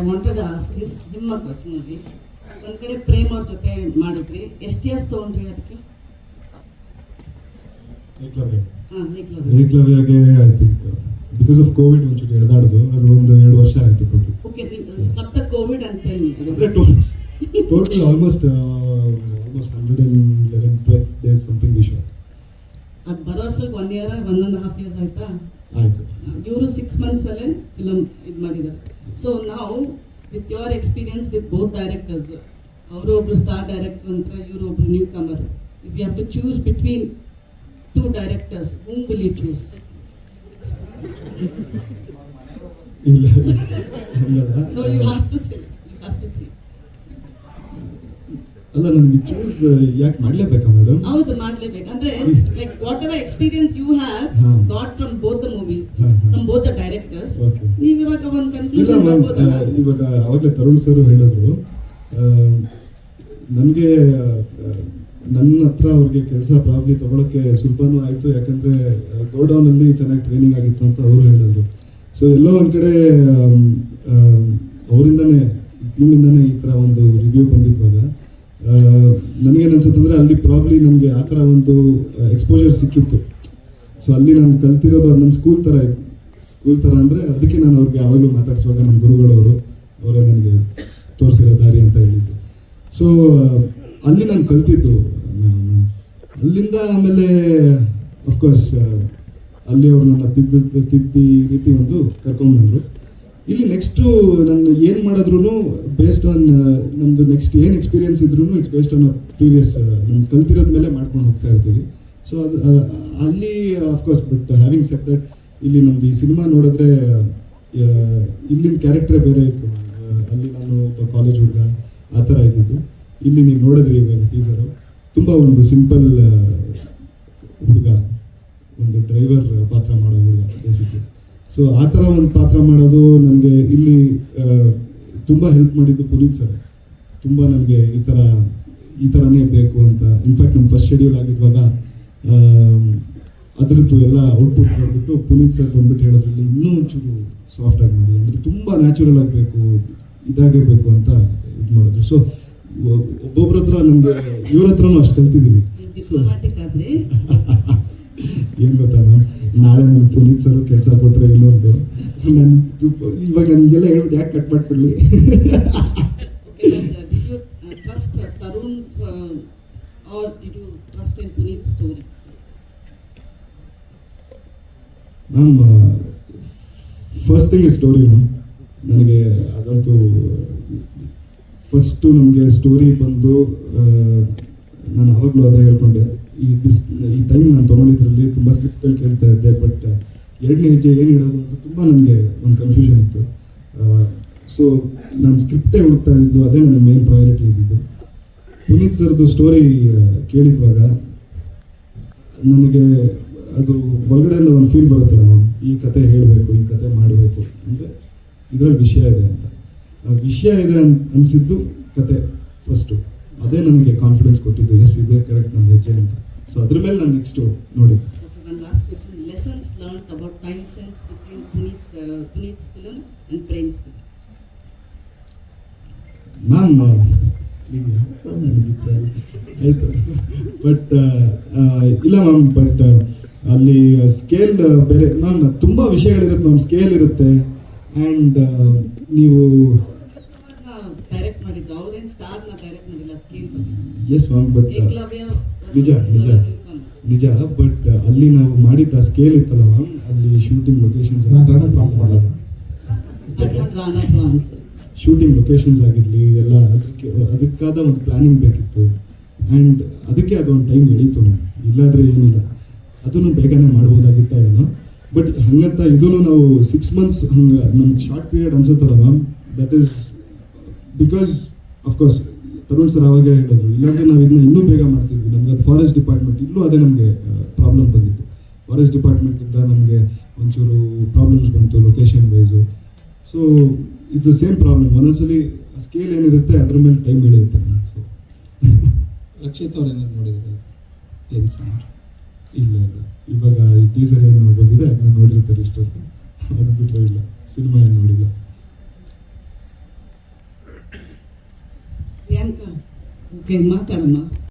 I wanted ask is ನಿಮ್ಮ question ಅಲ್ಲಿ ಒಂದ್ ಕಡೆ ಪ್ರೇಮ್ ಅವ್ರ ಜೊತೆ ಮಾಡಿದ್ರಿ. ಎಷ್ಟು ಇಯರ್ಸ್ ತಗೊಂಡ್ರಿ ಅದಕ್ಕೆ ಏಕ್ಲವೇ ಹಾಂ ಏಕ್ಲವ್ ಏಕಲವ್ಯಗೆ I think because of covid ಒಂಚೂರು ಎಳೆದಾಡ್ದು ಅದು ಒಂದು ಎರಡು ವರ್ಷ ಆಯಿತು ಕೊಟ್ಟು ಓಕೆ ಕೋವಿಡ್ ಅಂತ total almost almost hundred and eleven twelve days something we shot ಅದು ಬರೋ ಅಷ್ಟೊತ್ತಿಗೆ one year one and half years ಆಯ್ತಾ? ಆಯಿತು. ಇವರು ಸಿಕ್ಸ್ ಮಂತ್ಸಲ್ಲೇ ಫಿಲಮ್ ಇದು ಮಾಡಿದ್ದಾರೆ. ಸೊ ನಾವು with your experience with both directors ಅವರು ಒಬ್ರು ಸ್ಟಾರ್ ಡೈರೆಕ್ಟರ್ ಅಂತ ಇವರು ಒಬ್ರು newcomer if you have to choose between two directors whom will you choose ಇಲ್ಲ ಯು ಹ್ಯಾವ್ ಟು ಸಿ ಅಲ್ಲ ನನಗೆ ಚೂಸ್ ಯಾಕೆ ಮಾಡಲೇಬೇಕಾ ಮೇಡಮ್ ಹೌದು ಮಾಡ್ಲೇಬೇಕು. ಅಂದ್ರೆ like whatever experience you have got from both the movies. From both the directors ನೀವು ಇವಾಗ ಒಂದು ಕನ್ಕ್ಲೂಷನ್ ಮಾಡ್ಬೋದಲ್ಲ? ಇವಾಗ ಅವಾಗಲೇ ತರುಣ್ ಸರ್ ಹೇಳಿದ್ರು. ನನಗೆ ನನ್ನ ಹತ್ರ ಅವ್ರಿಗೆ ಕೆಲಸ ಪ್ರಾಬ್ಲಿ ತಗೊಳಕ್ಕೆ ಸುಲಭನೂ ಆಯಿತು ಯಾಕಂದರೆ ಗೋಡೌನಲ್ಲಿ ಚೆನ್ನಾಗಿ ಟ್ರೈನಿಂಗ್ ಆಗಿತ್ತು ಅಂತ ಅವರು ಹೇಳಿದ್ರು. ಸೊ ಎಲ್ಲೋ ಒಂದು ಕಡೆ ಅವರಿಂದನೇ ಟೀಮಿಂದನೇ ಈ ಥರ ಒಂದು ರಿವ್ಯೂ ಬಂದಿದ್ವಾಗ ನನಗೇನು ಅನ್ಸುತ್ತಂದ್ರೆ ಅಲ್ಲಿ ಪ್ರಾಬ್ಲಿ ನನಗೆ ಆ ಥರ ಒಂದು ಎಕ್ಸ್ಪೋಜರ್ ಸಿಕ್ಕಿತ್ತು. ಸೊ ಅಲ್ಲಿ ನಾನು ಕಲ್ತಿರೋದು ಅದು ನನ್ನ ಸ್ಕೂಲ್ ಥರ ಇತ್ತು ಸ್ಕೂಲ್ ಥರ ಅಂದರೆ ಅದಕ್ಕೆ ನಾನು ಅವ್ರಿಗೆ ಯಾವಾಗಲೂ ಮಾತಾಡಿಸುವಾಗ ನಮ್ಮ ಗುರುಗಳವರು, ಅವರೇ ನನಗೆ ತೋರಿಸಿರೋ ದಾರಿ ಅಂತ ಹೇಳಿದ್ದು ಸೊ ಅಲ್ಲಿ ನಾನು ಕಲ್ತಿದ್ದು ಅಲ್ಲಿಂದ ಆಮೇಲೆ ಅಫ್ಕೋರ್ಸ್ ಅಲ್ಲಿ ಅವರು ನನ್ನ ತಿದ್ದು, ತಿದ್ದಿ ರೀತಿ ಒಂದು ಕರ್ಕೊಂಡ್ಬಂದರು ಇಲ್ಲಿ ನೆಕ್ಸ್ಟು ನಾನು ಏನು ಮಾಡಿದ್ರು ಬೇಸ್ಡ್ ಆನ್ ನಮ್ಮದು ನೆಕ್ಸ್ಟ್ ಏನು ಎಕ್ಸ್ಪೀರಿಯನ್ಸ್ ಇದ್ರೂ ಇಟ್ಸ್ ಬೇಸ್ಡ್ ಆನ್ ಪ್ರೀವಿಯಸ್ ನಮ್ಮ ಕಲ್ತಿರೋದ ಮೇಲೆ ಮಾಡ್ಕೊಂಡು ಹೋಗ್ತಾ ಇರ್ತೀವಿ. ಸೊ ಅದು ಅಲ್ಲಿ of course but having set that ಇಲ್ಲಿ ನಮ್ದು ಈ ಸಿನಿಮಾ ನೋಡಿದ್ರೆ ಇಲ್ಲಿನ ಕ್ಯಾರೆಕ್ಟರ್ ಬೇರೆ ಇತ್ತು. ಅಲ್ಲಿ ನಾನು ಒಬ್ಬ ಕಾಲೇಜ್ ಹುಡುಗ, ಆ ಥರ ಇದ್ದಿದ್ದು. ಇಲ್ಲಿ ನೀವು ನೋಡಿದ್ರಿ ಇವಾಗ ಟೀಸರು ತುಂಬ ಒಂದು ಸಿಂಪಲ್ ಹುಡುಗ, ಒಂದು ಡ್ರೈವರ್ ಪಾತ್ರ ಮಾಡೋ ಹುಡುಗ ಬೇಸಿಕ್ಲಿ ಸೊ ಆ ಥರ ಒಂದು ಪಾತ್ರ ಮಾಡೋದು ನನಗೆ ಇಲ್ಲಿ ತುಂಬ ಹೆಲ್ಪ್ ಮಾಡಿದ್ದು ಪುನೀತ್ ಸರ್. ತುಂಬ ನನಗೆ ಈ ಥರ ಈ ಥರನೇ ಬೇಕು ಅಂತ. ಇನ್ಫ್ಯಾಕ್ಟ್ ನಮ್ಮ ಫಸ್ಟ್ ಶೆಡ್ಯೂಲ್ ಆಗಿದ್ವಾಗ ಅದ್ರದ್ದು ಎಲ್ಲ ಔಟ್ಪುಟ್ ನೋಡಿಬಿಟ್ಟು ಪುನೀತ್ ಸರ್ ಬಂದ್ಬಿಟ್ಟು ಹೇಳೋದ್ರಲ್ಲಿ ಇನ್ನೂ ಒಂಚೂರು ಸಾಫ್ಟ್ ಆಗಿ ಮಾಡಿ. ಅಂದರೆ ತುಂಬ ನ್ಯಾಚುರಲ್ ಆಗಬೇಕು ಇದಾಗೇ ಬೇಕು ಅಂತ ಇದು ಮಾಡಿದ್ರು. ಸೊ ಒಬ್ಬೊಬ್ಬರ ಹತ್ರ ನಮಗೆ ಇವ್ರ ಹತ್ರನೂ ಅಷ್ಟು ಕಲ್ತಿದ್ದೀವಿ ಏನು ಗೊತ್ತಾ ಮ್ಯಾಮ್? ನಾಳೆ ನನ್ನ ಪೊಲೀಸರು ಸರ್ ಕೆಲಸ ಕೊಟ್ಟರೆ ಇನ್ನೊಂದು ನನ್ ಇವಾಗ ನನಗೆಲ್ಲ ಹೇಳ್ಬಿಟ್ಟು ಯಾಕೆ cut ಮಾಡ್ಬಿಡ್ಲಿ? Ma'am first thing story ma'am ನನಗೆ ಅದಂತೂ ಫಸ್ಟು ನಮಗೆ ಸ್ಟೋರಿ ಬಂದು ನಾನು ಅವಾಗಲೂ ಅದೇ ಹೇಳ್ಕೊಂಡೆ. ಈ ದಿಸ್ ಈ ಟೈಮ್ ನಾನು ತೊಗೊಂಡಿದ್ರಲ್ಲಿ ತುಂಬ ಸ್ಕ್ರಿಪ್ಟ್ಗಳು ಕೇಳ್ತಾ ಇದ್ದೆ ಬಟ್ ಎರಡನೇ ಹೆಜ್ಜೆ ಏನು ಹೇಳೋದು ಅಂತ ತುಂಬ ನನಗೆ ಒಂದು ಕನ್ಫ್ಯೂಷನ್ ಇತ್ತು. ಸೊ ನಾನು ಸ್ಕ್ರಿಪ್ಟೇ ಹುಡುಕ್ತಾ ಇದ್ದು, ಅದೇ ನನ್ನ ಮೇನ್ ಪ್ರಯಾರಿಟಿ ಇದ್ದಿದ್ದು ಪುನೀತ್ ಸರ್ದು ಸ್ಟೋರಿ ಕೇಳಿದ್ವಾಗ ನನಗೆ ಅದು ಒಳಗಡೆಯಿಂದ ಒಂದು ಫೀಲ್ ಬರುತ್ತೆ ನಾನು, ಈ ಕತೆ ಹೇಳಬೇಕು, ಈ ಕತೆ ಮಾಡಬೇಕು, ಅಂದರೆ ಇದರಲ್ಲಿ ವಿಷಯ ಇದೆ ಅಂತ. ಆ ವಿಷಯ ಇದೆ ಅನ್, ಅನಿಸಿದ್ದು ಕತೆ ಫಸ್ಟು ಅದೇ ನನಗೆ ಕಾನ್ಫಿಡೆನ್ಸ್ ಕೊಟ್ಟಿದ್ದು ಎಸ್ ಇದೆ ಕರೆಕ್ಟ್ ನನ್ನ ಹೆಜ್ಜೆ ಅಂತ. ಸೊ ಅದ್ರ ಮೇಲೆ ನಾನು ನೆಕ್ಸ್ಟು ನೋಡಿ Okay, one lessons question. Lessons learned sense time sense Puneeth Puneet, uh, Puneet's film and ನೀವು. ಮ್ಯಾಮ್ ಆಯಿತು. ಬಟ್ ಇಲ್ಲ ಮ್ಯಾಮ್ ಬಟ್ ಅಲ್ಲಿ ಸ್ಕೇಲ್ ಬೇರೆ ಮ್ಯಾಮ್ ತುಂಬ ವಿಷಯಗಳಿರುತ್ತೆ ಮ್ಯಾಮ್ ಸ್ಕೇಲ್ ಇರುತ್ತೆ. ಆ್ಯಂಡ್ ನೀವು ಡೈರೆಕ್ಟ್ ಮಾಡಿದ್ದು ಅವ್ರೇನು ಸ್ಟಾರ್ನ ಡೈರೆಕ್ಟ್ ಮಾಡಿಲ್ಲ ಸ್ಕೇಲ್ ಎಸ್ ಮ್ಯಾಮ್ ಬಟ್ ನಿಜ ನಿಜ. ನಿಜ ಬಟ್ ಅಲ್ಲಿ ನಾವು ಮಾಡಿದ್ದ ಸ್ಕೇಲ್ ಇತ್ತಲ್ಲ ಮ್ಯಾಮ್ ಅಲ್ಲಿ ಶೂಟಿಂಗ್ ಲೊಕೇಶನ್ಸ್ ಶೂಟಿಂಗ್ ಲೊಕೇಶನ್ಸ್ ಆಗಿರಲಿ ಎಲ್ಲ ಅದಕ್ಕೆ ಅದಕ್ಕಾದ ಒಂದು ಪ್ಲಾನಿಂಗ್ ಬೇಕಿತ್ತು. ಆ್ಯಂಡ್ ಅದಕ್ಕೆ ಅದೊಂದು ಟೈಮ್ ಹಿಡಿತು ನಾವು ಇಲ್ಲಾದರೆ ಏನಿಲ್ಲ. ಅದನ್ನು ಬೇಗನೆ ಮಾಡ್ಬೋದಾಗಿತ್ತ ಏನೋ. ಬಟ್ ಹಂಗಂತ ಇದೂ ನಾವು ಸಿಕ್ಸ್ ಮಂತ್ಸ್ ಹಂಗೆ ನಮ್ಗೆ short period ಅನ್ಸುತ್ತಲ್ಲ ma'am that is because of course Tarun sir ಅವಾಗೇ ಹೇಳಿದ್ರು ಇಲ್ಲಾಂದ್ರೆ ನಾವು ಇದನ್ನ ಇನ್ನೂ ಬೇಗ ಮಾಡ್ತಿದ್ವಿ ನಮ್ಗೆ ಅದು ಫಾರೆಸ್ಟ್ ಡಿಪಾರ್ಟ್ಮೆಂಟ್ ಇಲ್ಲೂ ಅದೇ ನಮಗೆ ಪ್ರಾಬ್ಲಮ್ ಬಂದಿತ್ತು. ಫಾರೆಸ್ಟ್ ಡಿಪಾರ್ಟ್ಮೆಂಟಿಂದ ನಮಗೆ ಒಂಚೂರು ಪ್ರಾಬ್ಲಮ್ಸ್ ಬಂತು location wise so it's the same problem ಒಂದೊಂದ್ಸಲಿ scale ಏನಿರುತ್ತೆ ಅದ್ರ ಮೇಲೆ ಟೈಮ್ ಇಳಿಯುತ್ತೆ ಸೊ ರಕ್ಷಿತ್ ಅವ್ರು ಏನಾದ್ರು ನೋಡಿದ್ರೆ? ಇಲ್ಲ ಇಲ್ಲ ಇವಾಗ ಈ ಟೀಸರ್ ಏನು ಬಂದಿದೆ ಅದನ್ನ ನೋಡಿರ್ತಾರೆ ಇಷ್ಟೊತ್ತು. ಅದು ಬಿಟ್ಟರೆ ಇಲ್ಲ. ಸಿನಿಮಾ ಏನು ನೋಡಿಲ್ಲ. que mata al.